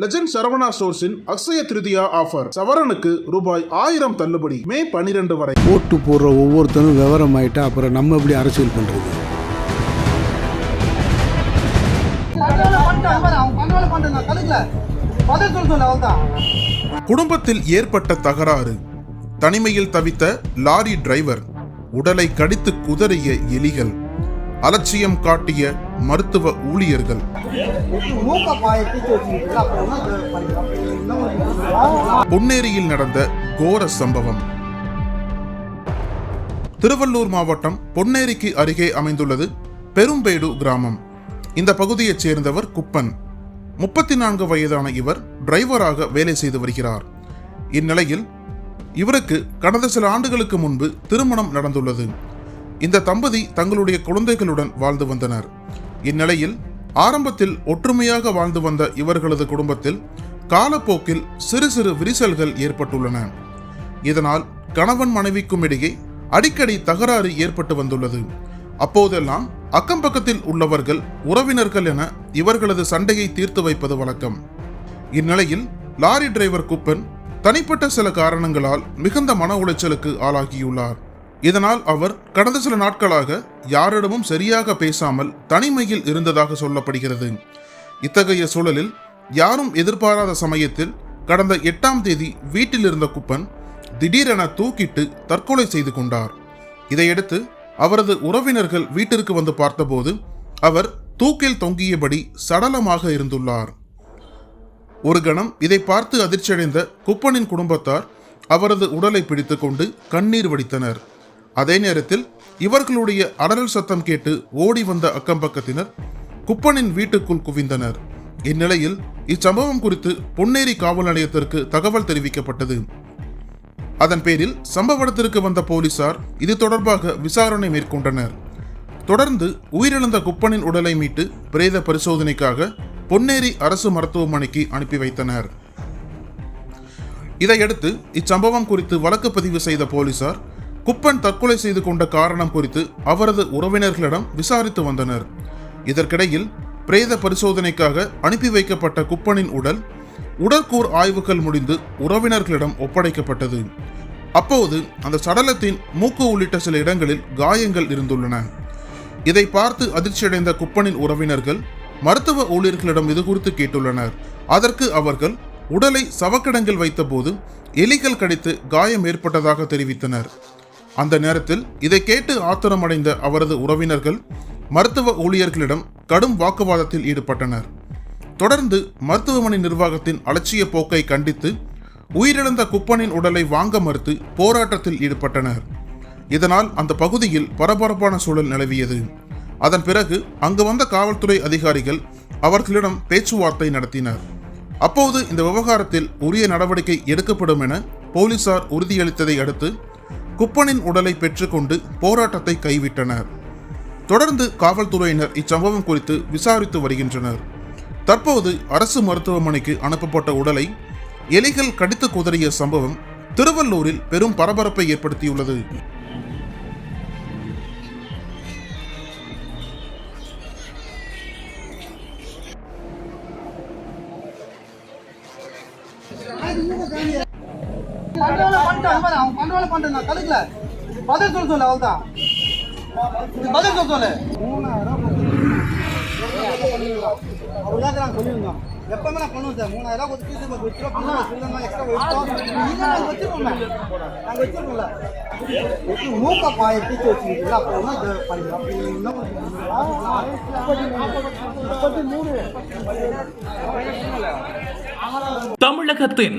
Legend Saravana ஸ்டோர்ஸின் Akshaya Tritiya offer சவரனுக்கு ரூபாய் ஆயிரம் தள்ளுபடி. மே பனிரெண்டு வரை. ஓட்டு போடுற ஒவ்வொருத்தரும் விவரம் ஆயிட்டா அப்புறம் நம்ம எப்படி அரசியல் பண்றது. குடும்பத்தில் ஏற்பட்ட தகராறு. தனிமையில் தவித்த லாரி டிரைவர் உடலை கடித்து குதறிய எலிகள். அலட்சியம் காட்டிய மருத்துவ ஊழியர்கள். பொன்னேரியில் நடந்த கோர சம்பவம். திருவள்ளூர் மாவட்டம் பொன்னேரிக்கு அருகே அமைந்துள்ளது பெரும்பேடு கிராமம். இந்த பகுதியைச் சேர்ந்தவர் குப்பன். முப்பத்தி நான்கு வயதான இவர் டிரைவராக வேலை செய்து வருகிறார். இந்நிலையில் இவருக்கு கடந்த சில ஆண்டுகளுக்கு முன்பு திருமணம் நடந்துள்ளது. இந்த தம்பதி தங்களுடைய குழந்தைகளுடன் வாழ்ந்து வந்தனர். இந்நிலையில் ஆரம்பத்தில் ஒற்றுமையாக வாழ்ந்து வந்த இவர்களது குடும்பத்தில் காலப்போக்கில் சிறு சிறு விரிசல்கள் ஏற்பட்டுள்ளன. இதனால் கணவன் மனைவிக்கும் இடையே அடிக்கடி தகராறு ஏற்பட்டு வந்துள்ளது. அப்போதெல்லாம் அக்கம் பக்கத்தில் உள்ளவர்கள் உறவினர்கள் என இவர்களது சண்டையை தீர்த்து வைப்பது வழக்கம். இந்நிலையில் லாரி டிரைவர் குப்பன் தனிப்பட்ட சில காரணங்களால் மிகுந்த மன உளைச்சலுக்கு ஆளாகியுள்ளார். இதனால் அவர் கடந்த சில நாட்களாக யாரிடமும் சரியாக பேசாமல் தனிமையில் இருந்ததாக சொல்லப்படுகிறது. இத்தகைய சூழலில் யாரும் எதிர்பாராத சமயத்தில் கடந்த எட்டாம் தேதி வீட்டில் இருந்த குப்பன் திடீரென தூக்கிட்டு தற்கொலை செய்து கொண்டார். இதையடுத்து அவரது உறவினர்கள் வீட்டிற்கு வந்து பார்த்தபோது அவர் தூக்கில் தொங்கியபடி சடலமாக இருந்துள்ளார். ஒரு கணம் இதை பார்த்து அதிர்ச்சியடைந்த குப்பனின் குடும்பத்தார் அவரது உடலை பிடித்துக்கொண்டு கண்ணீர் வடித்தனர். அதே நேரத்தில் இவர்களுடைய அடரல் சத்தம் கேட்டு ஓடி வந்த அக்கம்பக்கத்தினர் குப்பனின் வீட்டுக்குள் குவிந்தனர். இந்நிலையில் இச்சம்பவம் குறித்து பொன்னேரி காவல் நிலையத்திற்கு தகவல் தெரிவிக்கப்பட்டது. அதன் பேரில் சம்பவ இடத்திற்கு வந்த போலீசார் இது தொடர்பாக விசாரணை மேற்கொண்டனர். தொடர்ந்து உயிரிழந்த குப்பனின் உடலை மீட்டு பிரேத பரிசோதனைக்காக பொன்னேரி அரசு மருத்துவமனைக்கு அனுப்பி வைத்தனர். இதையடுத்து இச்சம்பவம் குறித்து வழக்கு பதிவு செய்த போலீசார் குப்பன் தற்கொலை செய்து கொண்ட காரணம் குறித்து அவரது உறவினர்களிடம் விசாரித்து வந்தனர். இதற்கிடையில் பிரேத பரிசோதனைக்காக அனுப்பி வைக்கப்பட்ட குப்பனின் உடல் உடற்கூர் ஆய்வுகள் முடிந்து உறவினர்களிடம் ஒப்படைக்கப்பட்டது. அப்போது அந்த சடலத்தின் மூக்கு உள்ளிட்ட சில இடங்களில் காயங்கள் இருந்துள்ளன. இதை பார்த்து அதிர்ச்சியடைந்த குப்பனின் உறவினர்கள் மருத்துவ ஊழியர்களிடம் இது குறித்து கேட்டுள்ளனர். அதற்கு அவர்கள் உடலை சவக்கிடங்கில் வைத்தபோது எலிகள் கடித்து காயம் ஏற்பட்டதாக தெரிவித்தனர். அந்த நேரத்தில் இதை கேட்டு ஆத்திரமடைந்த அவரது உறவினர்கள் மருத்துவ ஊழியர்களிடம் கடும் வாக்குவாதத்தில் ஈடுபட்டனர். தொடர்ந்து மருத்துவமனை நிர்வாகத்தின் அலட்சிய போக்கை கண்டித்து உயிரிழந்த குப்பனின் உடலை வாங்க மறுத்து போராட்டத்தில் ஈடுபட்டனர். இதனால் அந்த பகுதியில் பரபரப்பான சூழல் நிலவியது. அதன் பிறகு அங்கு வந்த காவல்துறை அதிகாரிகள் அவர்களிடம் பேச்சுவார்த்தை நடத்தினர். அப்போது இந்த விவகாரத்தில் உரிய நடவடிக்கை எடுக்கப்படும் என போலீசார் உறுதியளித்ததை அடுத்து குப்பனின் உடலை பெற்றுக்கொண்டு போராட்டத்தை கைவிட்டனர். தொடர்ந்து காவல்துறையினர் இச்சம்பவம் குறித்து விசாரித்து வருகின்றனர். தற்போது அரசு மருத்துவமனைக்கு அனுப்பப்பட்ட உடலை எலிகள் கடித்து குதறிய சம்பவம் திருவள்ளூரில் பெரும் பரபரப்பை ஏற்படுத்தியுள்ளது. பண்றவன பண்ணிட்டான் பாரு, அவன் பண்றவன பண்ணிட்டான், நான் தடுக்கல. பதில் சொல்ல சொல்லு, அவ்வளவுதான். இது பதில் சொல்ல சொல்லு. மூணாயிரம் அவ்வளவுதான் நான் சொல்லியிருந்தோம். எப்பவுமே நான் பண்ணுவேன் சார். மூணாயிரம் கொடுத்து fees ஒரு கிலோ பண்ணிக்கலாம்? முப்பத்தி மூணு. தமிழகத்தின்